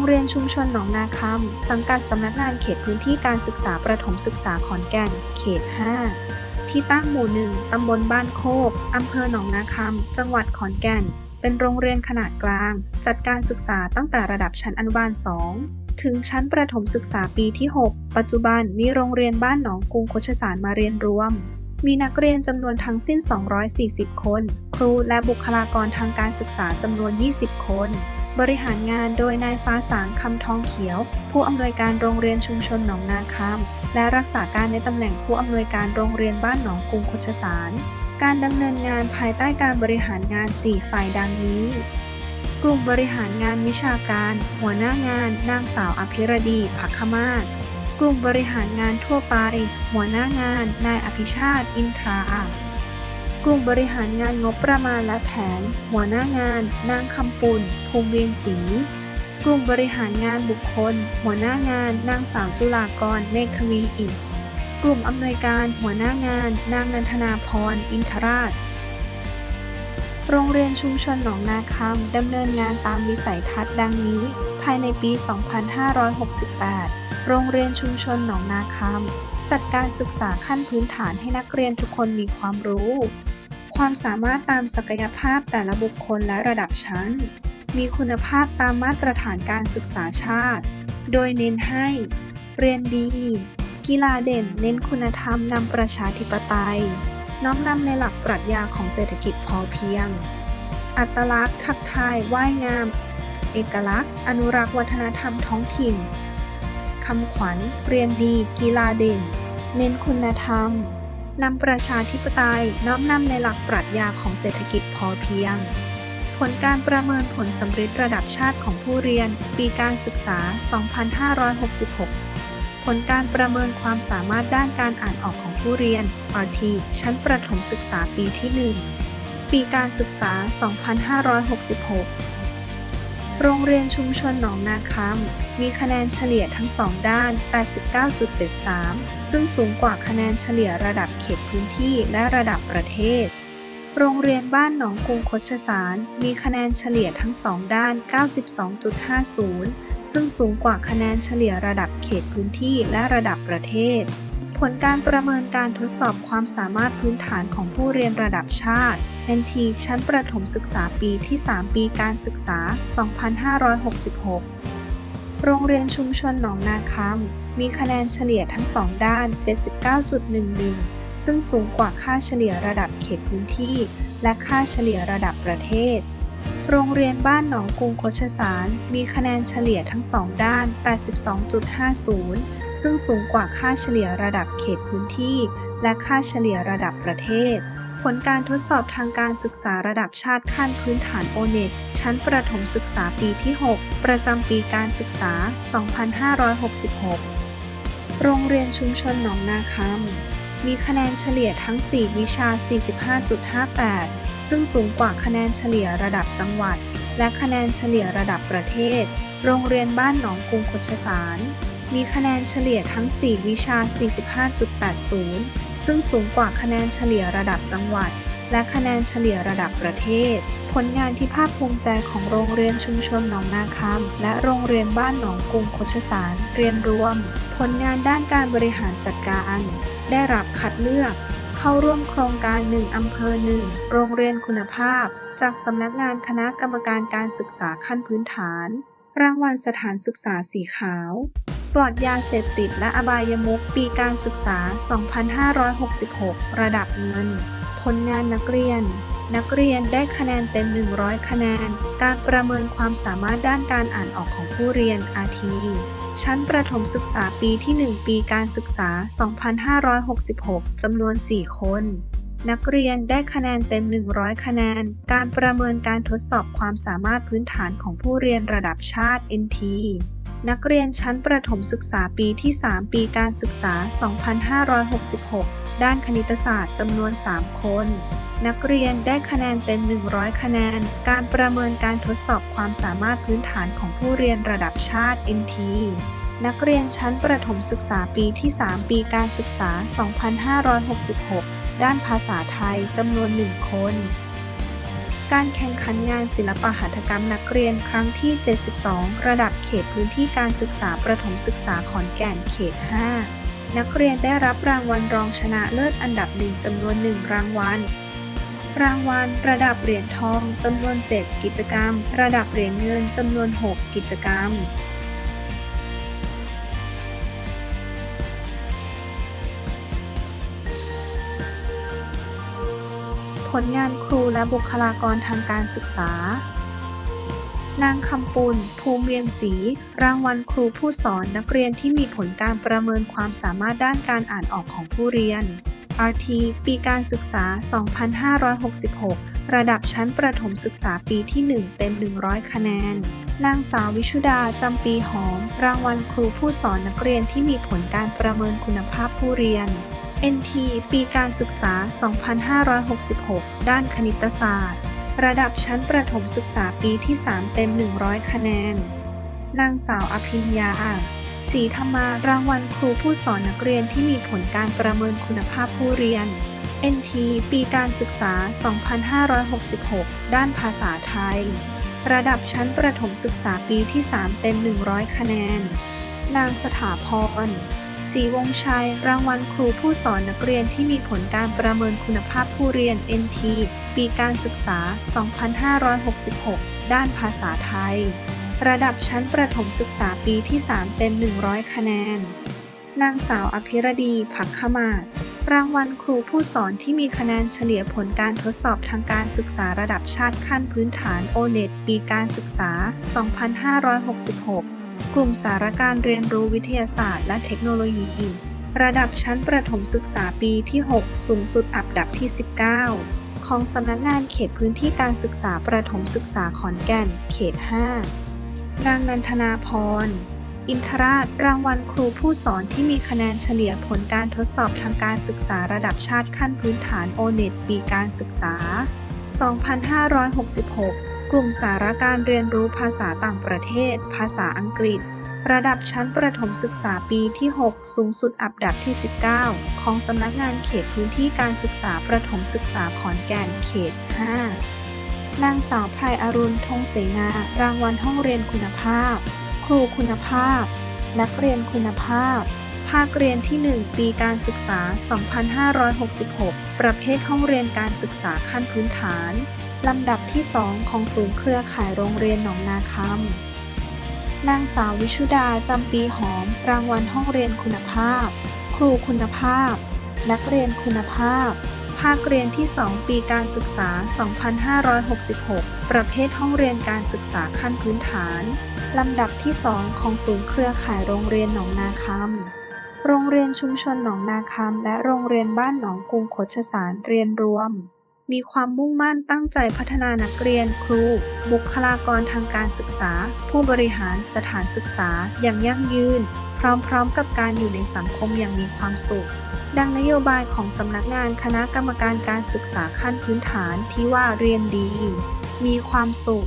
รงเรียนชุมชนหนองนาคำสังกัดสำนักงานเขตพื้นที่การศึกษาประถมศึกษาขอนแก่น เขต 5 ที่ตั้งหมู่หนึ่งตำบลบ้านโคกอำเภอหนองนาคำจังหวัดขอนแก่น เป็นโรงเรียนขนาดกลาง จัดการศึกษาตั้งแต่ระดับชั้นอนุบาล 2 ถึงชั้นประถมศึกษาปีที่ 6 ปัจจุบันมีโรงเรียนบ้านหนองกุงโคชสารมาเรียนรวม มีนักเรียนจำนวนทั้งสิ้น 240 คน ครูและบุคลากรทางการศึกษาจำนวน 20 คน บริหารงานโดยนายฟ้าสางคำทองเขียว ผู้อำนวยการโรงเรียนชุมชนหนองนาคำและรักษาการในตำแหน่งผู้อำนวยการโรงเรียนบ้านหนองกรุงโคชสาร การดำเนินงานภายใต้การบริหารงาน 4 ฝ่ายดังนี้ กลุ่มบริหารงานวิชาการ หัวหน้างาน นางสาวอภิรดีภักขมาศกลุ่มบริหารงานทั่วไป หัวหน้างาน นายอภิชาติ อินทรา กลุ่มบริหารงานงบประมาณและแผน หัวหน้างาน นางคำปุ่น ภูมิเวียงศรีกลุ่มบริหารงานบุคคล หัวหน้างาน นางสาวจุฬากร เมฆวีอินกลุ่มอำนวยการหัวหน้างาน นางนันทนาพร อินทราช โรงเรียนชุมชนหนองนาคำดำเนินงานตามวิสัยทัศน์ดังนี้ ภายในปี 2568 โรงเรียนชุมชนหนองนาคำ จัดการศึกษาขั้นพื้นฐานให้นักเรียนทุกคนมีความรู้ ความสามารถตามศักยภาพแต่ละบุคคลและระดับชั้น มีคุณภาพตามมาตรฐานการศึกษาชาติ โดยเน้นให้ เรียนดี กีฬาเด่นเน้นคุณธรรมนำประชาธิปไตย น้อมนำในหลักปรัชญาของเศรษฐกิจพอเพียง อัตลักษณ์ทักทายว่ายงาม เอกลักษณ์ อนุรักษ์วัฒนธรรมท้องถิ่น คำขวัญ เรียนดี กีฬาเด่น เน้นคุณธรรม นำประชาธิปไตยน้อมนำในหลักปรัชญาของเศรษฐกิจพอเพียง ผลการประเมินผลสำเร็จระดับชาติของผู้เรียน ปีการศึกษา 2566 ผลการประเมินความสามารถด้านการอ่านออกของผู้เรียน RT ชั้นประถมศึกษาปีที่ 1 ปีการศึกษา 2566 โรงเรียนชุมชนหนองนาคำมีคะแนนเฉลี่ยทั้งสองด้าน 89.73 ซึ่งสูงกว่าคะแนนเฉลี่ยระดับเขตพื้นที่และระดับประเทศ โรงเรียนบ้านหนองกุงคชสาร มีคะแนนเฉลี่ยทั้งสองด้าน 92.50 ซึ่งสูงกว่าคะแนนเฉลี่ยระดับเขตพื้นที่และระดับประเทศ ผลการประเมินการทดสอบความสามารถพื้นฐานของผู้เรียนระดับชาติ NT ชั้นประถมศึกษาปีที่ 3 ปีการศึกษา 2566 โรงเรียนชุมชนหนองนาคำมีคะแนนเฉลี่ยทั้งสองด้าน 79.11 ซึ่งสูงกว่าค่าเฉลี่ยระดับเขตพื้นที่ และค่าเฉลี่ยระดับประเทศ โรงเรียนบ้านหนองกรุงโคชสาร มีคะแนนเฉลี่ยทั้งสองด้าน 82.50 ซึ่งสูงกว่าค่าเฉลี่ยระดับเขตพื้นที่ และค่าเฉลี่ยระดับประเทศ ผลการทดสอบทางการศึกษาระดับชาติขั้นพื้นฐานโอเน็ตชั้นประถมศึกษาปีที่ 6 ประจำปีการศึกษา 2566 โรงเรียนชุมชนหนองนาคำมีคะแนนเฉลี่ยทั้ง 4 วิชา 45.58 ซึ่งสูงกว่าคะแนนเฉลี่ยระดับจังหวัด และคะแนนเฉลี่ยระดับประเทศ โรงเรียนบ้านหนองกรุงโคชสาร มีคะแนนเฉลี่ยทั้ง 4 วิชา 45.80 ซึ่งสูงกว่าคะแนนเฉลี่ยระดับจังหวัด และคะแนนเฉลี่ยระดับประเทศ ผลงานที่ภาคภูมิใจของโรงเรียนชุมชนหนองนาคำและโรงเรียนบ้านหนองกรุงโคชสาร เรียนรวม ผลงานด้านการบริหารจัดการ ได้รับคัดเลือก เข้าร่วมโครงการ 1 อำเภอ 1 โรงเรียนคุณภาพ จากสำนักงานคณะกรรมการการศึกษาขั้นพื้นฐาน รางวัลสถานศึกษาสีขาว ปลอดยาเสพติดและอบายมุขปีการศึกษา 2566 ระดับเงิน ผลงานนักเรียน นักเรียนได้คะแนนเต็ม 100 คะแนน การประเมินความสามารถด้านการอ่านออกของผู้เรียน RT ชั้นประถมศึกษาปีที่ 1 ปีการศึกษา 2566 จำนวน 4 คน นักเรียนได้คะแนนเต็ม 100 คะแนน การประเมินการทดสอบความสามารถพื้นฐานของผู้เรียนระดับชาติ NT นักเรียนชั้นประถมศึกษาปีที่ 3 ปีการศึกษา 2566 ด้านคณิตศาสตร์จำนวน 3 คน นักเรียนได้คะแนนเต็ม 100 คะแนน การประเมินการทดสอบความสามารถพื้นฐานของผู้เรียนระดับชาติ NT นักเรียนชั้นประถมศึกษาปีที่ 3 ปีการศึกษา 2566 ด้านภาษาไทยจำนวน 1 คน การแข่งขันงานศิลปหัตถกรรมนักเรียนครั้งที่ 72 ระดับเขตพื้นที่การศึกษาประถมศึกษาขอนแก่นเขต 5 นักเรียนได้รับรางวัลรองชนะเลิศอันดับหนึ่งจำนวนหนึ่งรางวัล รางวัลระดับเหรียญทองจำนวน 7 กิจกรรม ระดับเหรียญเงินจำนวน 6 กิจกรรมผลงานครูและบุคลากรทางการศึกษา นางคำปุล ภูมิเวียงศรี รางวัลครูผู้สอนนักเรียนที่มีผลการประเมินความสามารถด้านการอ่านออกของผู้เรียน RT ปีการศึกษา 2566 ระดับชั้นประถมศึกษาปีที่ 1 เต็ม 100 คะแนน นางสาววิชุดา จำปีหอม รางวัลครูผู้สอนนักเรียนที่มีผลการประเมินคุณภาพผู้เรียน NT ปีการศึกษา 2566 ด้านคณิตศาสตร์ ระดับชั้นประถมศึกษาปีที่ 3 เต็ม 100 คะแนน นางสาวอภิญญาศรีธรรมารางวัลครูผู้สอนนักเรียนที่มีผลการประเมินคุณภาพผู้เรียน NT ปีการศึกษา 2566 ด้านภาษาไทย ระดับชั้นประถมศึกษาปีที่ 3 เต็ม 100 คะแนน นางสถาพร ศรีวงชัย รางวัลครูผู้สอนนักเรียนที่มีผลการประเมินคุณภาพผู้เรียน NT ปีการศึกษา 2566 ด้านภาษาไทย ระดับชั้นประถมศึกษาปีที่ 3 เต็ม 100 คะแนน นางสาวอภิรดีผักขมาศรางวัลครูผู้สอนที่มีคะแนนเฉลี่ยผลการทดสอบทางการศึกษาระดับชาติขั้นพื้นฐาน O-NET ปีการศึกษา 2566 กลุ่มสารการเรียนรู้วิทยาศาสตร์และเทคโนโลยี ระดับชั้นประถมศึกษาปีที่ 6 สูงสุดอันดับที่ 19 ของสำนักงานเขตพื้นที่การศึกษาประถมศึกษาขอนแก่น เขต 5 นางนันทนาพร อินทราช รางวัลครูผู้สอนที่มีคะแนนเฉลี่ยผลการทดสอบทางการศึกษาระดับชาติขั้นพื้นฐาน O-NET ปีการศึกษา 2566 กลุ่มสาระการเรียนรู้ภาษาต่างประเทศ ภาษาอังกฤษ ระดับชั้นประถมศึกษาปีที่ 6 สูงสุดอันดับที่ 19 ของสำนักงานเขตพื้นที่การศึกษาประถมศึกษาขอนแก่นเขต 5 นางสาวไพรอรุณธงเสนา รางวัลห้องเรียนคุณภาพ ครูคุณภาพ นักเรียนคุณภาพ ภาคเรียนที่ 1 ปีการศึกษา 2566 ประเภทห้องเรียนการศึกษาขั้นพื้นฐาน ลำดับที่ 2 ของศูนย์เครือข่ายโรงเรียนหนองนาคำ นางสาววิชุดาจำปีหอม รางวัลห้องเรียนคุณภาพ ครูคุณภาพ นักเรียนคุณภาพ ภาคเรียนที่ 2 ปีการศึกษา 2566 ประเภทห้องเรียนการศึกษาขั้นพื้นฐาน ลำดับที่ 2 ของศูนย์เครือข่ายโรงเรียนหนองนาคำโรงเรียนชุมชนหนองนาคำและโรงเรียนบ้านหนองกรุงโคชสารเรียนรวม มีความมุ่งมั่นตั้งใจพัฒนานักเรียน ครู บุคลากรทางการศึกษา ผู้บริหารสถานศึกษาอย่างยั่งยืน พร้อมๆ กับการอยู่ในสังคมอย่างมีความสุข ดังนโยบายของสำนักงานคณะกรรมการการศึกษาขั้นพื้นฐานที่ว่าเรียนดี มีความสุข